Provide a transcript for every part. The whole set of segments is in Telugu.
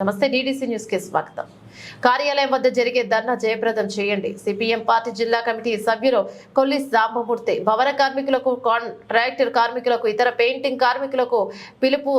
నమస్తే డీడీసీ న్యూస్కి స్వాగతం. కార్యాలయం వద్ద జరిగే ధర్నా జయప్రదం చేయండి. సిపిఎం పార్టీ జిల్లా కమిటీ సభ్యులు కొల్లి సాంబమూర్తి భవన కార్మికులకు కాంట్రాక్టర్ కార్మికులకు ఇతర పెయింటింగ్ కార్మికులకు పిలుపు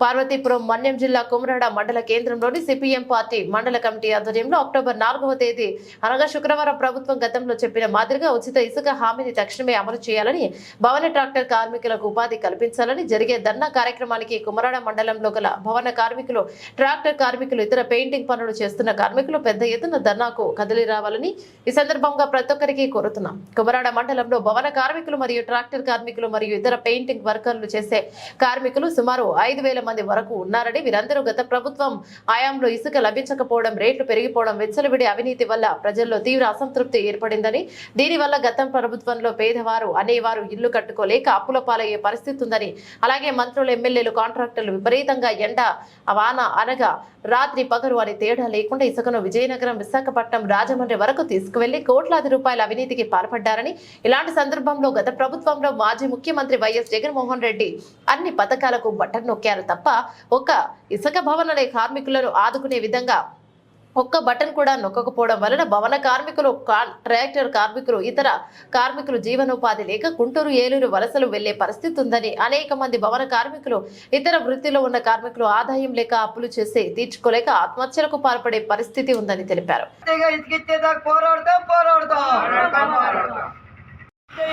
పార్వతీపురం మన్యం జిల్లా కుమరాడ మండల కేంద్రంలోని సిపిఎం పార్టీ మండల కమిటీ ఆధ్వర్యంలో అక్టోబర్ నాలుగవ తేదీ అనగా శుక్రవారం ప్రభుత్వం గతంలో చెప్పిన మాదిరిగా ఉచిత ఇసుక హామీని తక్షణమే అమలు చేయాలని భవన ట్రాక్టర్ కార్మికులకు ఉపాధి కల్పించాలని జరిగే ధర్నా కార్యక్రమానికి కుమరాడ మండలంలో గల భవన కార్మికులు ట్రాక్టర్ కార్మికులు ఇతర పెయింటింగ్ పనులు చేస్తున్న కార్మికులు పెద్ద ఎత్తున ధర్నాకు కదిలి రావాలని ఈ సందర్భంగా ప్రతి ఒక్కరికి కోరుతున్నాం. కుమరాడ మండలంలో భవన కార్మికులు మరియు ట్రాక్టర్ కార్మికులు మరియు ఇతర పెయింటింగ్ వర్కర్లు చేసే కార్మికులు సుమారు ఐదు వేల మంది వరకు ఉన్నారని వీరందరూ గత ప్రభుత్వం ఆయాంలో ఇసుక లభించకపోవడం రేట్లు పెరిగిపోవడం వెచ్చలవిడి అవినీతి వల్ల ప్రజల్లో తీవ్ర అసంతృప్తి ఏర్పడిందని దీనివల్ల గతం ప్రభుత్వంలో పేదవారు అనేవారు ఇల్లు కట్టుకోలేక అప్పుల పాలయ్యే పరిస్థితి ఉందని అలాగే మంత్రులు ఎమ్మెల్యేలు కాంట్రాక్టర్లు విపరీతంగా ఎండ వాన అనగా రాత్రి పగరు అని తేడా లేకుండా ఇసుకను విజయనగరం విశాఖపట్నం రాజమండ్రి వరకు తీసుకువెళ్ళి కోట్లాది రూపాయల అవినీతికి పాల్పడ్డారని ఇలాంటి సందర్భంలో గత ప్రభుత్వంలో మాజీ ముఖ్యమంత్రి వైఎస్ జగన్మోహన్ రెడ్డి అన్ని పథకాలకు బటన్ నొక్కారు తప్ప ఒక్క ఇసుక భవనలే కార్మికులను ఆదుకునే విధంగా ఒక్క బటన్ కూడా నొక్కకపోవడం వలన భవన కార్మికులు ట్రాక్టర్ కార్మికులు ఇతర కార్మికులు జీవనోపాధి లేక గుంటూరు ఏలూరు వలసలు వెళ్ళే పరిస్థితి ఉందని అనేక మంది భవన కార్మికులు ఇతర వృత్తిలో ఉన్న కార్మికులు ఆదాయం లేక అప్పులు చేసి తీర్చుకోలేక ఆత్మహత్యలకు పాల్పడే పరిస్థితి ఉందని తెలిపారు.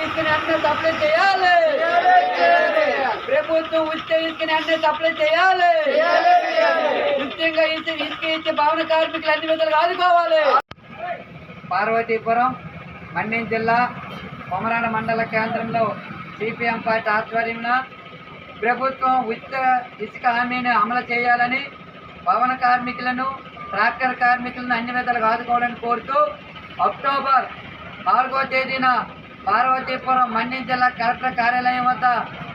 ఇసుకని అన్నీ సప్లై చేయాలి. ప్రభుత్వం ఉచిత ఇసుకని అన్నీ సప్లై చేయాలి. ముఖ్యంగా ఇసుక ఇసుక ఇచ్చే భవన కార్మికులు అన్ని విధాలుగా ఆదుకోవాలి. పార్వతీపురం మన్యం జిల్లా కొమరాడ మండల కేంద్రంలో సిపిఎం పార్టీ ఆధ్వర్యంలో ప్రభుత్వం ఉచిత ఇసుక హామీని అమలు చేయాలని భవన కార్మికులను ట్రాక్టర్ కార్మికులను అన్ని విధాలుగా ఆదుకోవాలని కోరుతూ అక్టోబర్ నాలుగో తేదీన పార్వతీపురం మన్యం జిల్లా కలెక్టర్ కార్యాలయం వద్ద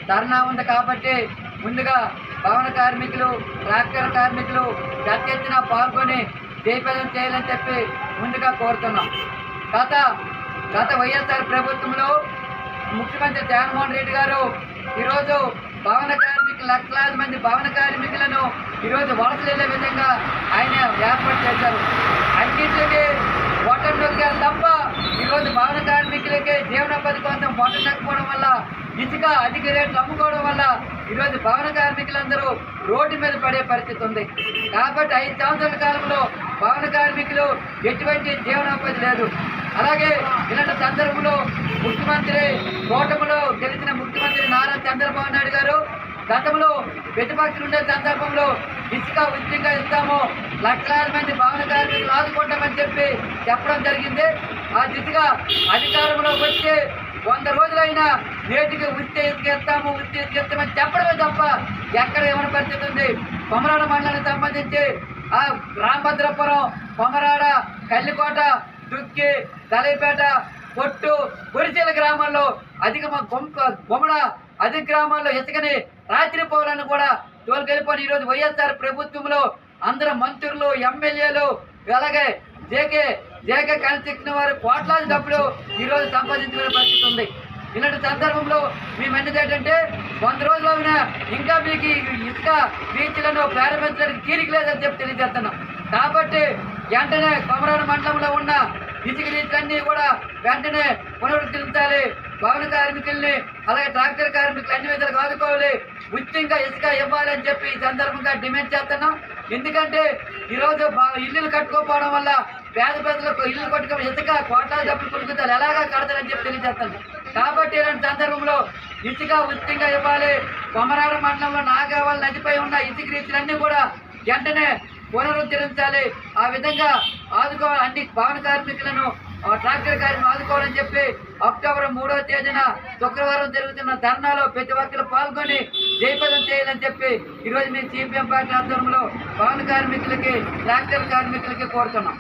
ధర్నా ఉంది కాబట్టి ముందుగా భవన కార్మికులు ట్రాక్టర్ కార్మికులు పెద్ద ఎత్తున పాల్గొని జయప్రదం చేయాలని చెప్పి ముందుగా కోరుతున్నాం. గత గత వైఎస్ఆర్ ప్రభుత్వంలో ముఖ్యమంత్రి జగన్మోహన్ రెడ్డి గారు ఈరోజు భవన కార్మికులు లక్షలాది మంది భవన కార్మికులను ఈరోజు వలసలు వెళ్ళే విధంగా ఆయన ఏర్పాటు చేశారు. అన్నింటికి బొట్టం నొక్కారు తప్ప ఈరోజు భవన కార్మికులకి జీవనోపాధి వల్ల ఇసుక అధిక రేట్లు అమ్ముకోవడం వల్ల ఈరోజు భవన కార్మికులందరూ రోడ్డు మీద పడే పరిస్థితి ఉంది. కాబట్టి ఐదు సంవత్సరాల కాలంలో భవన కార్మికులు ఎటువంటి జీవనోపాధి లేదు. అలాగే ఇలాంటి సందర్భంలో ముఖ్యమంత్రి కూటమిలో గెలిచిన ముఖ్యమంత్రి నారా చంద్రబాబు నాయుడు గారు గతంలో ప్రతిపక్షులు ఉండే సందర్భంలో ఇసుక ఉచితంగా ఇస్తాము లక్షలాది మంది భవన కార్మికులు ఆదుకుంటామని చెప్పి చెప్పడం జరిగింది. ఆ దిశగా అధికారంలో వచ్చి వంద రోజులైనా నేటికి వృత్తి ఎత్తుకెత్తాము వృత్తి ఎత్తుకెత్తామని చెప్పడమే తప్ప ఎక్కడ ఏమైనా పరిస్థితి ఉంది? కొమరాడ మండలానికి సంబంధించి ఆ రామభద్రపురం కొమరాడ కల్లికోట దుక్కి తలైపేట పొట్టు గురిచీల గ్రామాల్లో అధిక గుమ్మడ అధిక గ్రామాల్లో ఇసుకని రాత్రి పౌరులను కూడా తోలుకెళ్ళిపోయిన ఈరోజు వైఎస్ఆర్ ప్రభుత్వంలో అందరు మంత్రులు ఎమ్మెల్యేలు అలాగే జేకే జేకే కనిచెక్కిన వారు కోట్లాది డబ్బులు ఈరోజు సంపాదించుకునే పరిస్థితి ఉంది. ఇలాంటి సందర్భంలో మేము అనేది ఏంటంటే వంద రోజులు అయినా ఇంకా మీకు ఇసుక బీచ్లను ప్రారంభించడానికి తీరిక లేదని చెప్పి తెలియజేస్తున్నాం. కాబట్టి వెంటనే కొమరాడు మండలంలో ఉన్న ఇసుక రీతులన్నీ కూడా వెంటనే పునరుద్ధరించాలి. భవన కార్మికుల్ని అలాగే ట్రాక్టర్ కార్మికులు అన్ని విధాలుగా ఆదుకోవాలి. ఉచితంగా ఇసుక ఇవ్వాలని చెప్పి ఈ సందర్భంగా డిమాండ్ చేస్తున్నాం. ఎందుకంటే ఈరోజు ఇల్లులు కట్టుకోకపోవడం వల్ల పేద ప్రజలకు ఇల్లు కొట్టుకొని ఇసుక కోట్లాది డబ్బులు కొనుక్కుతారు ఎలాగా కడతారని చెప్పి తెలియజేస్తాను. కాబట్టి ఇలాంటి సందర్భంలో ఇసుక ఉచితంగా ఇవ్వాలి. కొమరాడ మండలంలో నాగావల్ నదిపై ఉన్న ఇసుక రీతులన్నీ కూడా వెంటనే పునరుద్ధరించాలి. ఆ విధంగా ఆదుకోవాలి. అన్ని భవన కార్మికులను ఆ, ట్రాక్టర్ కార్మికులను ఆదుకోవాలని చెప్పి అక్టోబర్ మూడో తేదీన శుక్రవారం జరుగుతున్న ధర్నాలో ప్రతి ఒక్కరు పాల్గొని జయపదం చేయాలని చెప్పి ఈరోజు మేము సిపిఎం పార్టీ ఆధ్వర్యంలో భవన కార్మికులకి ట్రాక్టర్ కార్మికులకి కోరుతున్నాం.